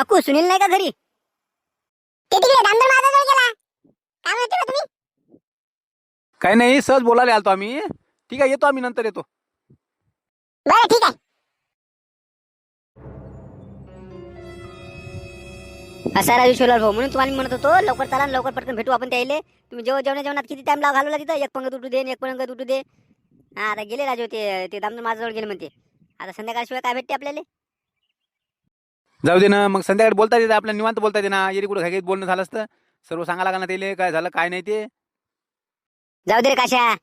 काकू सुनील नाही का घरी? ते तिकडे दामदर माझा गेला काय म्हणते बा तुम्ही? काही नाही सहज बोलायला आलतो आम्ही. ठीक आहे येतो आम्ही नंतर येतो. बरं ठीक आहे. असा राजू शिवलाल भाऊ म्हणून तुम्हाला म्हणत होतो लवकर चला आणि लवकर पटकन भेटू आपण त्याले तुम्ही जेव्हा जेवणा जेवणात किती टाइम लाव घालवला तिथं? एक पंगत उठू दे आणि एक पंगत उठू दे. हा आता गेले राजू ते ते दामदर माझ्याजवळ गेले म्हणते. आता संध्याकाळशिवाय काय भेटते आपल्याला? जाऊ दे ना मग संध्याकाळी बोलता येते आपल्या निवांत बोलता येते ना. येरी कुठं घाईत बोलणं झालं असतं. सर्व सांगा लागणार त्याला काय झालं काय नाही ते. जाऊ दे रे काशा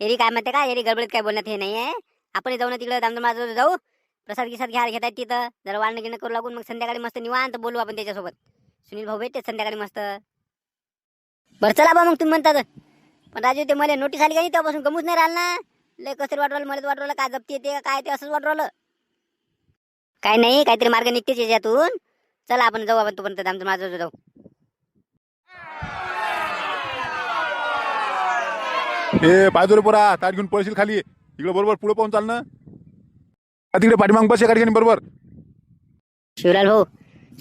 एरी काय म्हणते का? एरी गडबडीत काय बोलण्यात हे नाही आहे आपण जाऊ ना तिकडे दामदर जाऊ प्रसाद गिसाद घ्या घेतात तिथं. जरा वाळणं घेणं करू लागून मग संध्याकाळी मस्त निवांत बोलू आपण त्याच्यासोबत. सुनील भाऊ भेटते संध्याकाळी मस्त. बरं चला बा मग तुम्ही म्हणतात. पण राजू ते मला नोटीस आली का नाही तेव्हापासून गमूच नाही राहिलं ना. लय कसं वाटवलं मला वाटवलं काय जप्ती येते का काय ते असंच वाटवलं काय नाही काहीतरी मार्ग निघतेच याच्यातून. चला आपण जाऊ आपण तोपर्यंत दामदर माझ्याजवळ जाऊ. ए पायदोरे पोरा ताट घेऊन पळशील खाली. इकडे बरोबर पुढे पाहून चाल ना. तिकडे पाठीमाग बस एका ठिकाणी बरोबर. शिवलाल भाऊ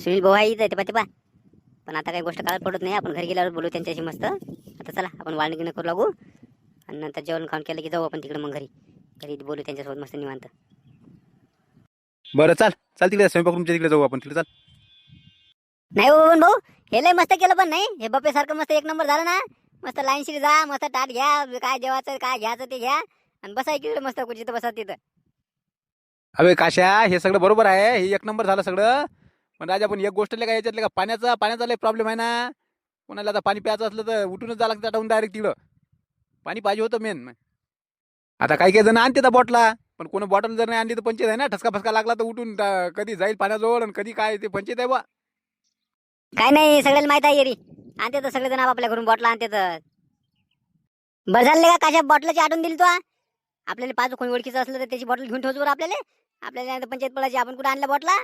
सुनील भाऊ आहे इथं ते पा पण आता काही गोष्ट काळात पडत नाही आपण घरी गेल्यावर बोलू त्यांच्याशी मस्त. आता चला आपण वाळणी गिणं करू लागू. आणि नंतर जेवण खाऊन केलं की जाऊ आपण तिकडे मग घरी. घरी बोलू त्यांच्यासोबत मस्त निवांत. बरं चाल. चाल तिकडे स्वयंपाक रूमच्या तिकडे जाऊ आपण. तिकडे चाल. नाही हो बबन भाऊ हे लय मस्त केलं पण नाही. हे बप्पे सारखं मस्त एक नंबर झालं ना. मस्त लाईनशीर जा मस्त ताट घ्या काय जेवायचं काय घ्यायचं ते घ्या. आणि बसा इकडे मस्त जिथं बसा तिथं. अबे काशा हे सगळं बरोबर आहे. हे एक नंबर झालं सगळं. पण राजा पण एक गोष्ट का याच्यातले का पाण्याचा पाण्याचा लय प्रॉब्लेम आहे ना. कोणाला आता पाणी प्यायचं असलं तर उठूनच जा लागतं टाकून डायरेक्ट तिकडं. पाणी पाहिजे होतं मेन आता काही काही जण आणते त्या बॉटला पण कोणी बॉटल जर नाही आणली तर पंचायत आहे ना? ठसका फसका लागला तर उठून टा- कधी जाईल पाण्याजवळ आणि कधी काय ते पंचायत आहे बा काय नाही सगळ्याला माहीत आहे येरी आणते तर सगळेजण आपल्या घरून बॉटल आणते तर. बरं झालं का? काशा बॉटलची आठवण दिली तू हा? आपल्याला पाच कोणी ओळखीचं असलं तर त्याची बॉटल घेऊन ठेवतो बरं आपल्याला. आपल्याला नाही तर पंचायत पडायची आपण कुठं आणल्या बॉटला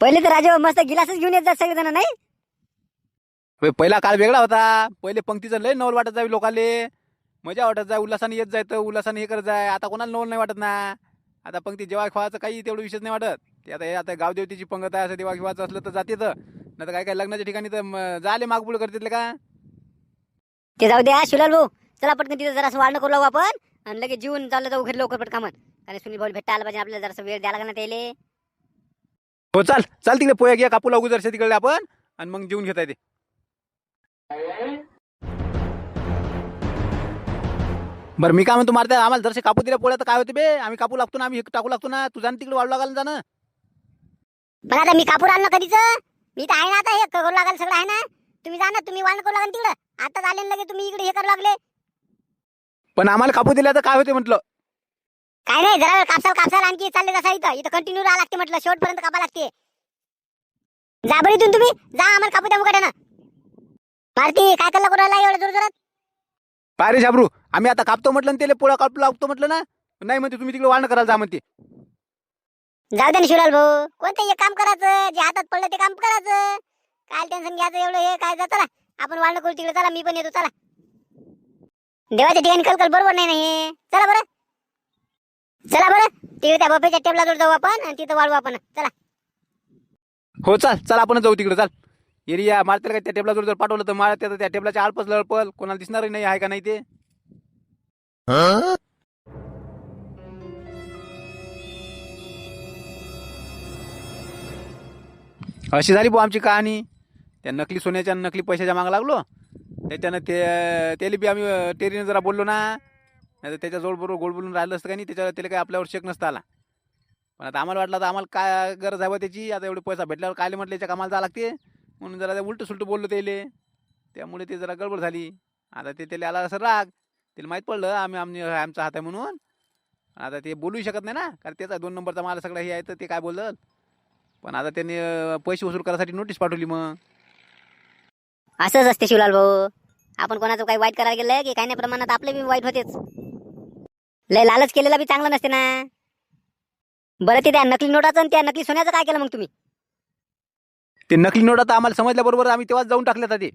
पहिले तर राजा मस्त गिलासच घेऊन येत जात सगळेजण नाही? पहिला काळ वेगळा होता. पहिले पंक्तीचं लय नवल वाटत जावी लोकाले. मजा वाटत जाय उल्हासाने येत जाय तर उल्हासाने हे करत जाय. आता कोणाला नवल नाही वाटत ना. आता पंक्ती जेव्हा खवाचं काही तेवढं विशेष नाही वाटत. ते आता हे आता गावदेवतीची पंगत आहे असं देवा खिवाचं असलं तर जाते तर. नाही तर काय काय लग्नाच्या ठिकाणी तर म- झाले मागपुढ करते का? ते जाऊ द्या शिवलाल भाऊ. चला पटकन तिथं जरा वाढणं करू लागू आपण. आणि लगेच जीवन चाललं जाऊ घरी लवकर पटकामत कारण सुनील भाऊ भेटता आला पाहिजे आपल्याला जरासा वेळ द्यायला लागला ना त्याले. हो चाल चाल तिकडे पोया घ्या कापू लागू जरसे तिकडे आपण. आणि मग जेवून घेता येते बरं मी काय म्हणतो मारते आम्हाला जरसे कापू दिल्या पोळ्या तर काय होते बे? आम्ही कापू लागतो ना आम्ही हे टाकू लागतो ना तू जाण तिकडे वाढू लागाल जाणं. पण आता मी कापूर आणलं कधीच? मी तर आहे ना आता हे करू लागाल सगळं आहे ना. तुम्ही जा ना तुम्ही वाळण करू लागाल तिकडं. आता आले ना लगे तुम्ही इकडे हे करू लागले. पण आम्हाला कापू दिल्या तर काय होते म्हटलं? काय नाही जरा वेळ कापसाल कापसाल आणखी चालले जसा इथं. इथं कंटिन्यू राहा लागते म्हटलं शेवटपर्यंत कापा लागते. जा बरं इथून तुम्ही. जा आम्हाला कापू द्या मुकाट्यानं. मारती काय कल्ला करू राहिला एवढं जोर जोरात पाय रे शाबरू आम्ही आता कापतो म्हटलं ना त्याला पोळ्या कापू लागतो म्हटलं ना. नाही म्हणते तुम्ही तिकडे वाढणं करायला जा म्हणते. जाऊ दे ना शिवलाल भाऊ कोणतं एक काम करायचं? जे हातात पडलं ते काम करायचं. काय टेन्शन घ्यायचं एवढं हे काय चला. आपण वाळणं करू तिकडे चला मी पण येतो चला. देवाच्या ठिकाणी कलकल बरोबर नाही ना हे. चला बरं. चला बरं. तिकडे त्या बफेच्या टेबलाजवळ जाऊ आपण आणि तिथं वाळू आपण. चला. हो चाल चाल आपण जाऊ तिकडे चाल. एरिया मारतील का त्या टेबलाजवळ जर पाठवलं तर मार त्या त्या टेबलाच्या आळपस लळपल. कोणाला दिसणारही नाही आहे का नाही ते? अशी झाली भाऊ आमची कहाणी. त्या नकली सोन्याच्या नकली पैशाच्या मागं लागलो. त्याच्यानं ते त्याला बी आम्ही टेरीनं जरा बोललो ना. नाही तर त्याच्याजवळ बरोबर गोड बोलून राहिलं असतं का नाही त्याच्या त्याला काही आपल्यावर शेक नसता आला. पण आता आम्हाला वाटलं आता आम्हाला काय गरज आहे बा त्याची? आता एवढे पैसा भेटल्यावर काय म्हटलं याच्या कामाला जावं लागते? म्हणून जरा उलट सुलट बोललो त्याले. त्यामुळे ते जरा गडबड झाली. आता ते त्याला आला असं राग. त्याला माहीत पडलं आम्ही आम्ही आमचा हात आहे म्हणून. आता ते बोलूही शकत नाही ना कारण त्याचा दोन नंबरचा मला सगळं हे आहे तर ते काय बोललं? पण आता त्याने पैसे वसूल करायसाठी नोटीस पाठवली मग. असंच असते शिवलाल भाऊ. आपण कोणाचं काही वाईट करायला गेलं की काही नाही प्रमाणात आपले बी वाईट होतेच. लय लालच केलेला बी चांगलं नसते ना. बरं ते त्या नकली नोटाचं आणि त्या नकली सोन्याचं काय केलं मग तुम्ही? ते नकली नोट आता आम्हाला समजल्याबरोबर आम्ही तेव्हाच जाऊन टाकलं आता ते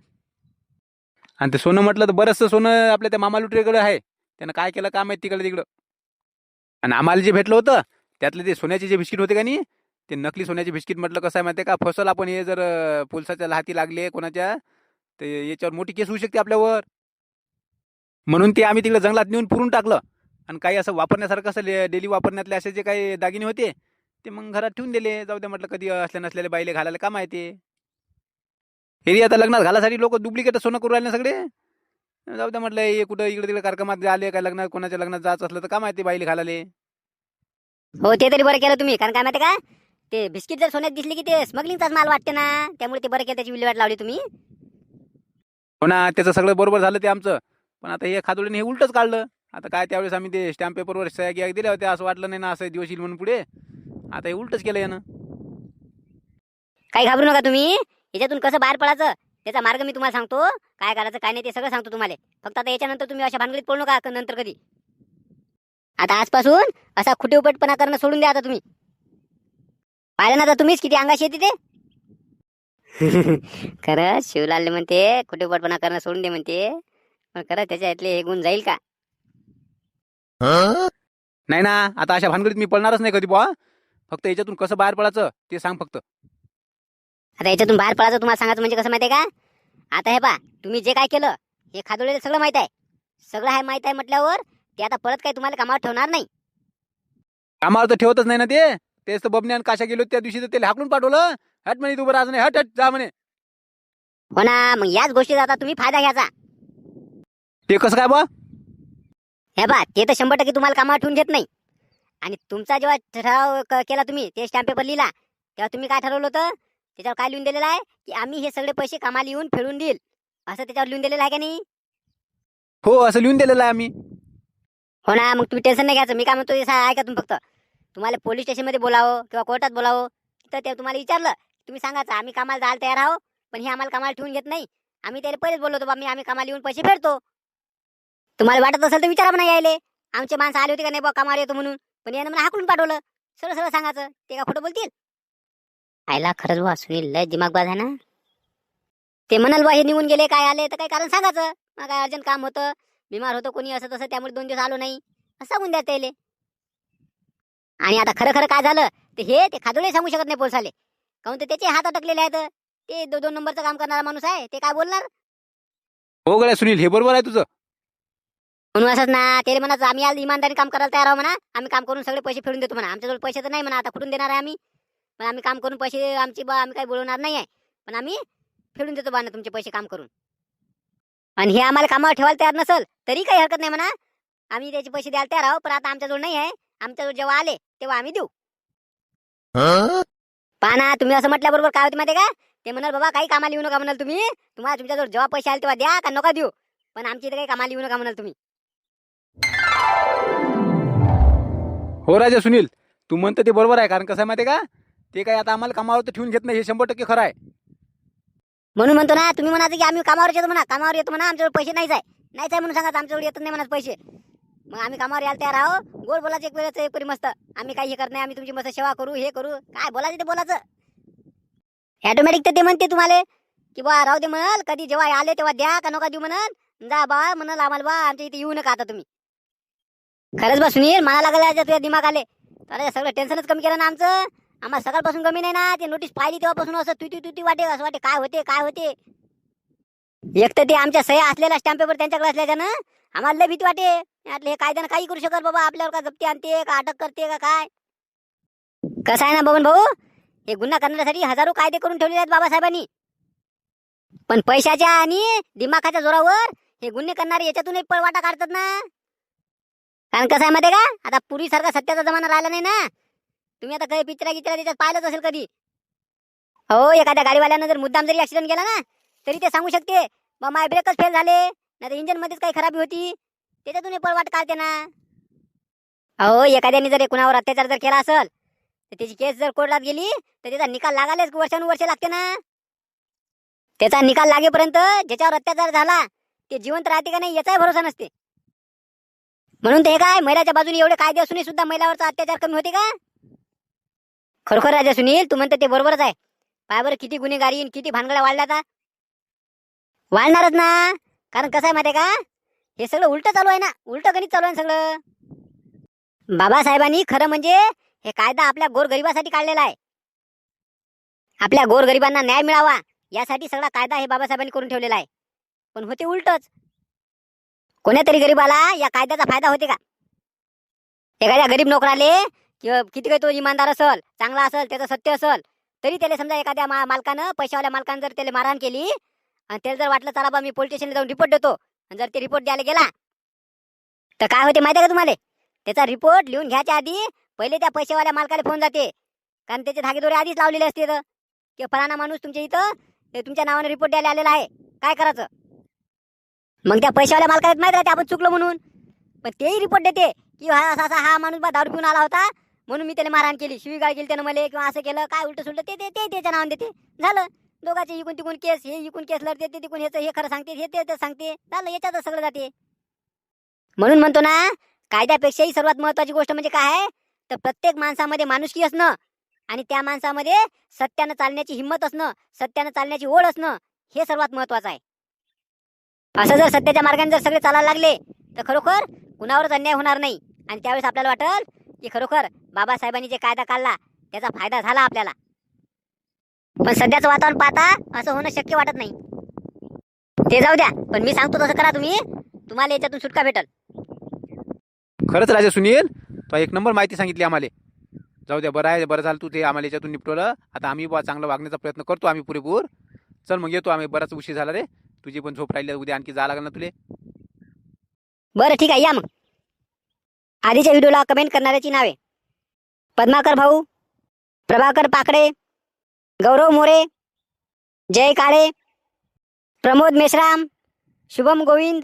आणि ते सोनं म्हटलं तर बरंचसं सोनं आपल्या त्या मामा लुटरीकडे आहे. त्यानं काय केलं? काम माहिती तिकडे तिकडं. आणि आम्हाला जे भेटलं होतं त्यातले ते सोन्याचे जे बिस्किट होते का नाही ते नकली सोन्याचे बिस्किट म्हटलं कसं आहे माहिती आहे का? फसल आपण हे जर पोलसाच्या पोलिसाच्या हाती लागले कोणाच्या तर याच्यावर मोठी केस होऊ शकते आपल्यावर. म्हणून ते आम्ही तिकडे जंगलात नेऊन पुरून टाकलं. आणि काही असं वापरण्यासारखं असं डेली वापरण्यातले असे जे काही दागिने होते ते मग घरात ठेवून दिले. जाऊ दे म्हटलं कधी असल्या नसलेले बाईले घालायला का माहिती? हे आता लग्नात घालासाठी लोक डुप्लिकेट सोनं करू राहिले सगळे. जाऊ दे म्हटलं हे कुठं इकडे तिकडे कार्यक्रमात आले काय लग्नात कोणाच्या लग्नात जायचं असलं तर का माहिती बाईले घालाले हो ते तरी बरं केलं तुम्ही. कारण काय माहिती का? ते बिस्किट जर सोन्यात दिसले की ते स्मगलिंगचाच माल वाटते ना त्यामुळे ते बरं केलं त्याची विल्हेवाट लावली तुम्ही. हो ना त्याचं सगळं बरोबर झालं ते आमचं. पण आता हे खादोडीने हे उलटच काढलं. आता काय त्यावेळेस आम्ही ते स्टॅम्प पेपरवर सह्या गिया दिल्या होत्या असं वाटलं नाही ना असं दिवस येईल म्हणून पुढे. आता हे उलटच केलं यानं. काही घाबरू नका तुम्ही. याच्यातून कसं बाहेर पडायचं त्याचा मार्ग मी तुम्हाला सांगतो. काय करायचं काय नाही ते सगळं सांगतो तुम्हाला. फक्त आता याच्यानंतर तुम्ही अशा भानगडीत पडू नका क- नंतर कधी. आता आजपासून असा खुटे उपटपणा करणं सोडून द्या आता तुम्ही. पाहिलं ना आता तुम्हीच किती अंगाशी येते ते खरंच शिवलाल म्हणते खुटे उपटपणा करणं सोडून दे म्हणते. पण खरंच त्याच्या यातले हे गुण जाईल का? नाही ना आता अशा भानगडीत मी पडणारच नाही कधी बुवा. फक्त याच्यातून कसं बाहेर पडायचं ते सांग फक्त. आता याच्यातून बाहेर पडायचं तुम्हाला सांगायचं म्हणजे कसं माहिती आहे का? आता हे पा तुम्ही जे काय केलं हे खादोळीला सगळं माहीत आहे. सगळं हे माहीत आहे म्हटल्यावर ते आता परत काही तुम्हाला कामावर ठेवणार नाही. कामावर तर ठेवतच नाही ना ते. तेच तर बबने आणि काशा गेलो त्या दिवशी तर त्याला हाकलून पाठवलं. हट म्हणे तू बरं आज नाही. हट हट जा म्हणे. हो ना मग याच गोष्टीचा आता तुम्ही फायदा घ्यायचा. ते कसं काय बा हे बा ते तर शंभर टक्के तुम्हाला कामावर ठेवून घेत नाही. आणि तुमचा जेव्हा ठराव केला तुम्ही ते स्टॅम्प पेपर लिहिला तेव्हा तुम्ही काय ठरवलं होतं? त्याच्यावर काय लिहून दिलेलं आहे? की आम्ही हे सगळे पैसे कामाला येऊन फेडून देईल. असं त्याच्यावर लिहून दिलेलं आहे का नाही? हो असं लिहून दिलेलं आहे आम्ही. हो ना मग तुम्ही टेन्शन नाही घ्यायचं. मी काय म्हणतो ऐका तुम्ही फक्त. तुम्हाला पोलीस स्टेशनमध्ये बोलावं किंवा कोर्टात बोलावं तर ते तुम्हाला विचारलं. तुम्ही सांगायचं आम्ही कामाला जायला तयार आहो पण हे आम्हाला कामाला ठेवून घेत नाही. आम्ही त्याला पहिलेच बोललो होतो बा मी आम्ही कामाला येऊन पैसे फेडतो. तुम्हाला वाटत असेल तर विचारा म्हणा यायले. आमचे माणसं आले होते का नाही बा कामाला येतो म्हणून? पण यानं मला हाकलून पाठवलं. सरळ सरळ सांगायचं ते का खोटं बोलतील? आयला खरंच बा सुनील लय दिमागबाज आहे ना? ते म्हणाल बा हे निघून गेले काय आले तर काही कारण सांगायचं? मग काय अर्जंट काम होतं बिमार होतं कोणी असं तसं त्यामुळे दोन दिवस आलो नाही. असं सांगून द्या त्याले. आणि आता खरं खरं काय झालं ते हे ते खादोळे सांगू शकत नाही पोलिसाले. काहून तर त्याचे हात अटकलेले आहेत. ते दो दोन नंबरचं काम करणारा माणूस आहे ते काय बोलणार? हो गड्या सुनील हे बरोबर आहे तुझं. म्हणून असंच ना त्याला म्हणा आम्ही आज इमानदारी काम करायला तयार आहो म्हणा. आम्ही काम करून सगळे पैसे फेडून देतो म्हणा. आमच्याजवळ पैसे तर नाही म्हणा आता कुठून देणार आहे आम्ही? पण आम्ही काम करून पैसे आमची बा आम्ही काही बोलवणार नाही आहे. पण आम्ही फेडून देतो बा ना तुमचे पैसे काम करून. आणि हे आम्हाला कामावर ठेवायला तयार नसेल तरी काही हरकत नाही म्हणा. आम्ही त्याचे पैसे द्यायला तयार आहो पण आता आमच्याजवळ नाही आहे. आमच्याजवळ जेव्हा आले तेव्हा आम्ही देऊ. पाना तुम्ही असं म्हटल्याबरोबर काय होते माहिती का? ते म्हणाल बाबा काही कामाला येऊ नका म्हणाल तुम्ही. तुम्हाला तुमच्याजवळ जेव्हा पैसे आले तेव्हा द्या का? नका देऊ. पण आमच्या इथे काही कामाला येऊ नका म्हणाल तुम्ही. हो राजा सुनील तू म्हणतं ते बरोबर आहे कारण कसं आहे माहिती आहे का? ते काय आता आम्हाला कामावर तर ठेवून घेत नाही हे शंभर टक्के खरं आहे. म्हणून म्हणतो ना तुम्ही म्हणायचं की आम्ही कामावर येतो म्हणा कामावर येतो म्हणा आमच्याकडे पैसे नाहीच आहे. नाहीच आहे म्हणून सांगा आमच्याकडे येत नाही म्हणा पैसे. मग आम्ही कामावर यायला तयार आहो. गोड बोलायचं एक वेळेचं एक परी मस्त. आम्ही काही हे करत नाही आम्ही तुमची मस्त सेवा करू हे करू. काय बोलायचं ते बोलायचं. ऑटोमॅटिक तर ते म्हणते तुम्हाला की बा राहू दे म्हणाल कधी जेव्हा आले तेव्हा द्या का नका देऊ म्हणल. जा बा म्हणाल आम्हाला बा आमच्या इथे येऊ नका आता तुम्ही. खरंच बा सुनील मला लागलं तुझ्या दिमाग आले अरे सगळं टेन्शनच कमी केलं ना आमचं. आम्हाला सकाळपासून कमी नाही ना ते नोटीस पाहिली तेव्हापासून असं तुती तुती वाटे असं वाटे काय होते काय होते. एक तर ते आमच्या सह्या असलेला स्टॅम्प पेपर त्यांच्याकडे असल्याच्यानं आम्हाला लय भीती वाटे. यातले हे कायद्यानं काही करू शकत बाबा आपल्यावर का जप्ती आणते का अटक करते का काय. कसं आहे ना बबन भाऊ? हे गुन्हा करण्यासाठी हजारो कायदे करून ठेवलेले आहेत बाबासाहेबांनी. पण पैशाच्या आणि दिमाखाच्या जोरावर हे गुन्हे करणारे याच्यातून एक पळवाटा काढतात ना. कारण कसं आहे माहिती का? आता पूर्वीसारखा सत्याचा जमाना राहिला नाही ना. तुम्ही आता काही पिक्चरा गिचरा त्याच्यात पाहिलंच असेल कधी? हो एखाद्या गाडीवाल्यानं जर मुद्दाम जरी ऍक्सिडेंट केला ना तरी ते सांगू शकते बा माय ब्रेकच फेल झाले नाही इंजन मध्येच काही खराबी होती. त्याच्यातून पळवाट काढते ना. अहो एखाद्याने जर कुणावर अत्याचार जर केला असेल तर त्याची केस जर कोर्टात गेली तर त्याचा निकाल लागायलाच वर्षानुवर्ष लागते ना. त्याचा निकाल लागेपर्यंत ज्याच्यावर अत्याचार झाला ते जिवंत राहते का नाही याचाही भरोसा नसते. म्हणून ते काय महिलाच्या बाजूने एवढे कायदे असूनही सुद्धा महिलावरचा अत्याचार कमी होते का? खरोखर राजा सुनील तू म्हणते ते बरोबरच आहे. पाय बरं किती गुन्हेगारी आणि किती भानगड्या वाढल्या आता. वाढणारच ना. कारण कसं आहे माहिती का? हे सगळं उलट चालू आहे ना. उलट गणित चालू आहे सगळं. बाबासाहेबांनी खरं म्हणजे हे कायदा आपल्या गोरगरिबासाठी काढलेला आहे. आपल्या गोरगरिबांना न्याय मिळावा यासाठी सगळा कायदा हे बाबासाहेबांनी करून ठेवलेला आहे. पण होते उलटच. कोण्यातरी गरीबाला या कायद्याचा फायदा होते का? एखाद्या गरीब नोकराले किंवा किती काही तो इमानदार असल चांगला असल त्याचं सत्य असल तरी त्याला समजा एखाद्या मा- मालकानं पैशावाल्या मालकानं जर त्याला मारहाण केली आणि त्याला जर वाटलं चला बा मी पोलीस स्टेशनला जाऊन रिपोर्ट देतो. आणि जर ते रिपोर्ट द्यायला गेला तर काय होते माहिती आहे का तुम्हाला? त्याचा रिपोर्ट लिहून घ्यायच्या आधी पहिले त्या पैशावाल्या मालकाला फोन जाते. कारण त्याचे धागेदोरे आधीच लावलेले असते तर. की फलाना माणूस तुमच्या इथं तुमच्या नावाने रिपोर्ट द्यायला आलेला आहे. काय करायचं? मग त्या पैशावाल्या मालकाला माहीत राहते आपण चुकलो म्हणून. पण तेही रिपोर्ट देते की हा असा असा हा माणूस बा दारू पिऊन आला होता म्हणून मी त्याला मारहाण केली. शिवीगाळ केली त्यानं मला किंवा असं केलं काय उलट सुलट ते ते त्याच्या नावाने देते. झालं. दोघांचे इकून तिकून केस हे इकून केस लढते ते तिकून ह्याचं हे खरं सांगते हे ते ते सांगते. झालं याच्यातच सगळं जाते. म्हणून म्हणतो ना कायद्यापेक्षाही सर्वात महत्वाची गोष्ट म्हणजे काय आहे? तर प्रत्येक माणसामध्ये माणुसकी असणं आणि त्या माणसामध्ये सत्यानं चालण्याची हिंमत असणं सत्यानं चालण्याची ओढ असणं हे सर्वात महत्वाचं आहे. असं जर सत्याच्या मार्गाने जर सगळे चालायला लागले तर खरोखर कुणावरच अन्याय होणार नाही. आणि त्यावेळेस आपल्याला वाटेल की खरोखर बाबासाहेबांनी जे कायदा काढला त्याचा फायदा झाला आपल्याला. पण सध्याचं वातावरण पाहता असं होणं शक्य वाटत नाही. ते जाऊ द्या पण मी सांगतो तसं करा तुम्ही. तुम्हाला याच्यातून सुटका भेटल. खरंच राजा सुनील तो एक नंबर माहिती सांगितली आम्हाला. जाऊ द्या बरं आहे बरं झालं तू ते आम्हाला याच्यातून निपटवलं. आता आम्ही बा चांगलं वागण्याचा प्रयत्न करतो आम्ही पुरेपूर. चल मग येतो आम्ही बराच उशीर झाला रे. तुझी पण झोप राहिली उद्या आणखी जा लागेल ना तुले? बरं ठीक आहे या मग. आधीच्या व्हिडिओला कमेंट करणाऱ्याची नावे. पद्माकर भाऊ प्रभाकर पाकडे गौरव मोरे जय काळे प्रमोद मेश्राम शुभम गोविंद